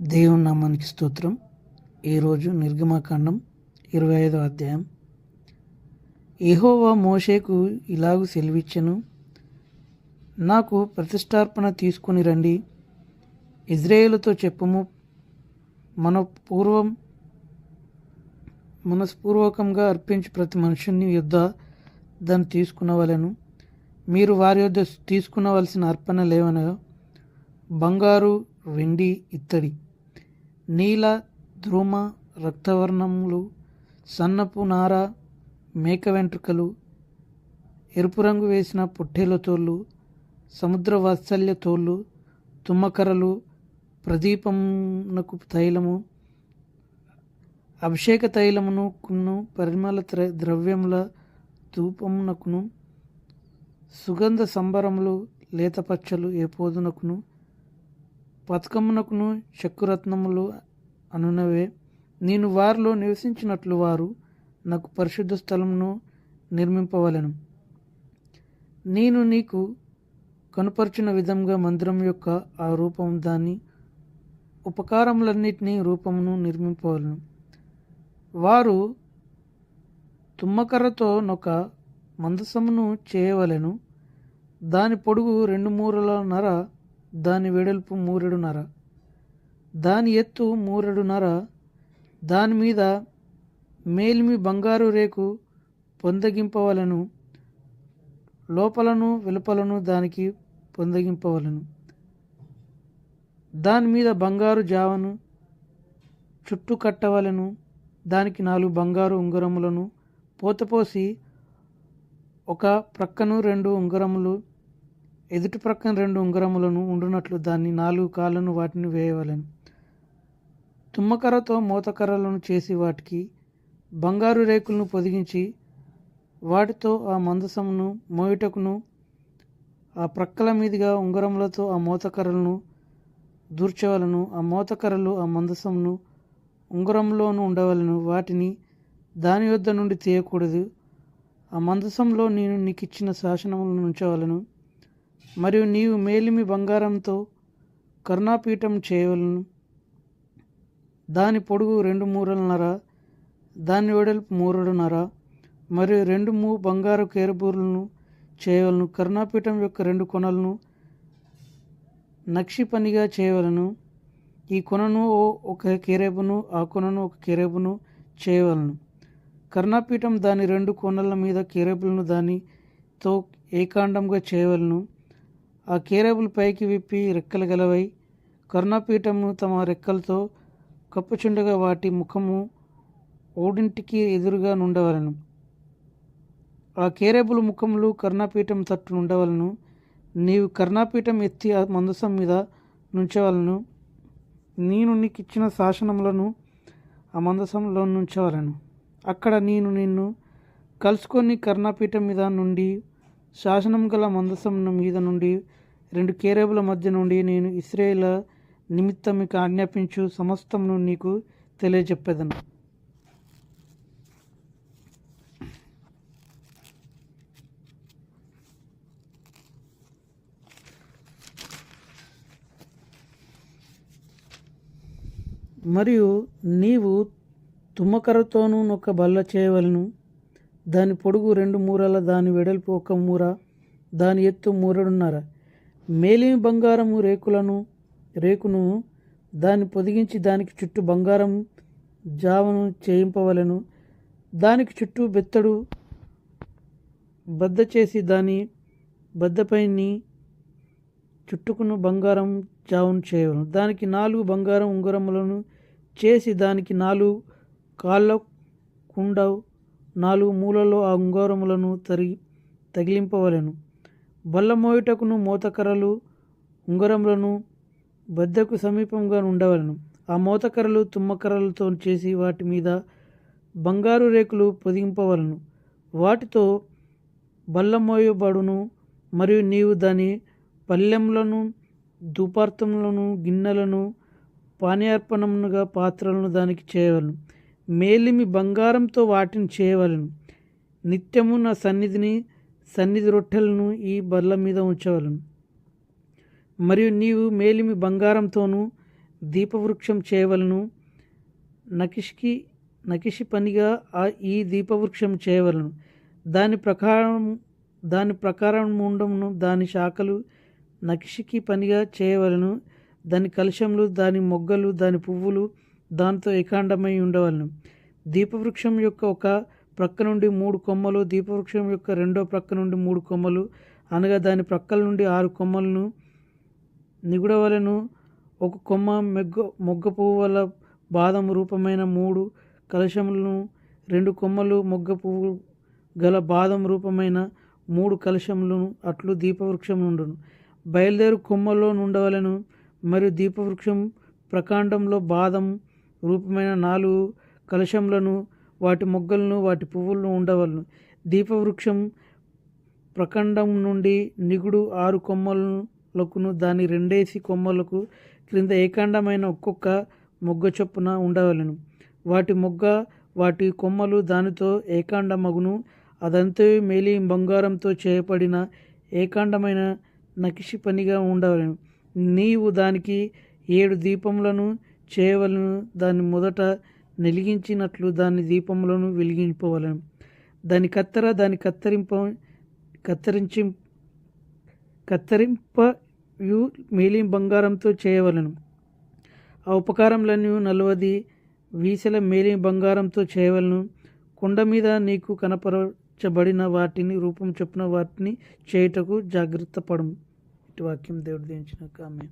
దేవుని నామానికి స్తోత్రం. ఈరోజు నిర్గమాకాండం ఇరవై ఐదో అధ్యాయం. ఏహోవా మోషేకు ఇలాగు సెలవిచ్చెను. నాకు ప్రతిష్టార్పణ తీసుకుని రండి. ఇజ్రాయేలుతో చెప్పము. మన పూర్వం మనస్పూర్వకంగా అర్పించి ప్రతి మనుషుని యుద్ధ దాన్ని తీసుకునవలను. మీరు వారి యొద్ద తీసుకునవలసిన అర్పణ లేవనగా బంగారు వెండి ఇత్తడి నీల ధ్రుమ రక్తవర్ణములు సన్నపు నార మేక వెంట్రుకలు ఎరుపు రంగు వేసిన పొట్టేల తోళ్ళు సముద్ర వాత్సల్య తోళ్ళు తుమ్మకర్రలు ప్రదీపమునకు తైలము అభిషేక తైలమునుకును పరిమళ త్ర- ద్రవ్యముల ధూపమునకును సుగంధ సంబరములు లేతపచ్చలు ఏపోదునకును పథకమునకును చక్కురత్నములు అనునవే. నేను వారిలో నివసించినట్లు వారు నాకు పరిశుద్ధ స్థలమును నిర్మింపవలెను. నేను నీకు కనుపరిచిన విధంగా మందిరం యొక్క ఆ రూపం దాని ఉపకారములన్నిటినీ రూపమును నిర్మింపవలను. వారు తుమ్మకర్రతో నొక మందసమును చేయవలెను. దాని పొడుగు రెండు మూరల నర దాని వెడల్పు మూరెడున్నర. దాని ఎత్తు మూరెడున్నర. దాని మీద మేలిమి బంగారు రేకు పొందగింపవలను. లోపలను వెలుపలను దానికి పొందగింపవలను. దాని మీద బంగారు జావను చుట్టు కట్టవలను. దానికి నాలుగు బంగారు ఉంగరములను పోతపోసి ఒక ప్రక్కను రెండు ఉంగరములు ఎదుటి ప్రక్కన రెండు ఉంగరములను ఉండునట్లు దాన్ని నాలుగు కాళ్ళను వాటిని వేయవలెను. తుమ్మకర్రతో మోతకర్రలను చేసి వాటికి బంగారు రేకులను పొదిగించి వాటితో ఆ మందసమును మోయుటకును ఆ ప్రక్కల మీదుగా ఉంగరములతో ఆ మోతకర్రలను దూర్చవలను. ఆ మోతకర్రలు ఆ మందసమును ఉంగరంలోనూ ఉండవలను. వాటిని దాని యొద్ద నుండి తీయకూడదు. ఆ మందసంలో నేను నీకు ఇచ్చిన శాసనములను ఉంచవలను. మరియు నీవు మేలిమి బంగారంతో కరుణాపీఠం చేయవలను. దాని పొడుగు రెండు మూరలన్నర దాని వెడల్పు మూరడున్నర మరియు రెండు మూ బంగారు కేరుబూరులను చేయవలను. కరుణాపీఠం యొక్క రెండు కొనలను నక్షి పనిగా చేయవలను. ఈ కొనను ఓ- ఒక కేరేబును ఆ కొనను ఒక కేరేబును చేయవలను. కర్ణాపీఠం దాని రెండు కోణల మీద కేరేబులను దానితో ఏకాండంగా చేయవలను. ఆ కేరేబులు పైకి విప్పి రెక్కలు గలవై కరుణాపీఠము తమ రెక్కలతో కప్పుచుండగా వాటి ముఖము ఓడింటికి ఎదురుగా నుండవలను. ఆ కేరేబులు ముఖములు కర్ణాపీఠం తట్టు నుండవలను. నీవు కర్ణాపీఠం ఎత్తి ఆ మందసం మీద నుంచవలను. నేను నీకిచ్చిన శాసనములను ఆ మందసంలో నుంచవలను. అక్కడ నేను నిన్ను కలుసుకొని కర్ణాపీఠం మీద నుండి శాసనం గల మందసం మీద నుండి రెండు కేరేబుల మధ్య నుండి నేను ఇస్రాయేల్ నిమిత్తం మీకు ఆజ్ఞాపించు సమస్తమును నీకు తెలియజెప్పేదను. మరియు నీవు తుమ్మకర్రతోనూ ఒక బల్ల చేయవలను. దాని పొడుగు రెండు మూరల దాని వెడల్పు ఒక మూర దాని ఎత్తు మూరడున్నర. మేలిమి బంగారము రేకులను రేకును దాన్ని పొదిగించి దానికి చుట్టూ బంగారం జావను చేయింపవలను. దానికి చుట్టూ బెత్తడు బద్ద చేసి దాని బద్దపైని చుట్టుకును బంగారం జావును చేయవలను. దానికి నాలుగు బంగారం ఉంగరములను చేసి దానికి నాలుగు కాళ్ళ కుండ నాలుగు మూలలో ఆ ఉంగరములను తరి తగిలింపవలెను. బల్ల మోయుటకును మోతకర్రలు ఉంగరములను బద్దకు సమీపంగా ఉండవలను ఆ మోతకర్రలు తుమ్మకర్రలతో చేసి వాటి మీద బంగారు రేకులు పొదిగింపవలను. వాటితో బల్ల మోయబడును మరియు నీవు దాని పల్లెములను ధూపార్తములను గిన్నెలను పానీయార్పణముగా పాత్రలను దానికి చేయవలను. మేలిమి బంగారంతో వాటిని చేయవలను. నిత్యము నా సన్నిధిని సన్నిధి రొట్టెలను ఈ బల్ల మీద ఉంచవలను. మరియు నీవు మేలిమి బంగారంతోనూ దీపవృక్షం చేయవలను. నకిష్కి నకిషి పనిగా ఆ ఈ దీపవృక్షం చేయవలను. దాని ప్రకారం దాని ప్రకారం ఉండమును దాని శాఖలు నకిషికి పనిగా చేయవలను. దాని కలశములు దాని మొగ్గలు దాని పువ్వులు దాంతో ఏకాండమై ఉండవలను. దీపవృక్షం యొక్క ఒక ప్రక్క నుండి మూడు కొమ్మలు దీపవృక్షం యొక్క రెండో ప్రక్క నుండి మూడు కొమ్మలు అనగా దాని ప్రక్కల నుండి ఆరు కొమ్మలను నిగుడవలను. ఒక కొమ్మ మెగ్గ మొగ్గ పువ్వుల బాదం రూపమైన మూడు కలశములను రెండు కొమ్మలు మొగ్గ పువ్వు గల బాదం రూపమైన మూడు కలశములను అట్లు దీపవృక్షం నుండును. బయలుదేరు కొమ్మలో నుండవలను మరియు దీపవృక్షం ప్రకాండంలో బాదం రూపమైన నాలుగు కలశములను వాటి మొగ్గలను వాటి పువ్వులను ఉండవలను. దీపవృక్షం ప్రకండం నుండి నిగుడు ఆరు కొమ్మలకును దాని రెండేసి కొమ్మలకు క్రింద ఏకాండమైన ఒక్కొక్క మొగ్గ చొప్పున ఉండవలను. వాటి మొగ్గ వాటి కొమ్మలు దానితో ఏకాండమగును. అదంతే మేలి బంగారంతో చేయబడిన ఏకాండమైన నకిషి పనిగా ఉండవలను. నీవు దానికి ఏడు దీపములను చేయవలను. దాని మొదట వెలిగించినట్లు దాని దీపములను వెలిగింపవలను దాని కత్తెర దాని కత్తిరింప కత్తిరించి కత్తిరింపయు మేలిం బంగారంతో చేయవలను. ఆ ఉపకారములన్నీ నలవది వీసెల మేలి బంగారంతో చేయవలను. కొండ మీద నీకు కనపరచబడిన వాటిని రూపం చొప్పున వాటిని చేయుటకు జాగ్రత్త పడము ఇటు వాక్యం దేవుడు దించిన ఆమె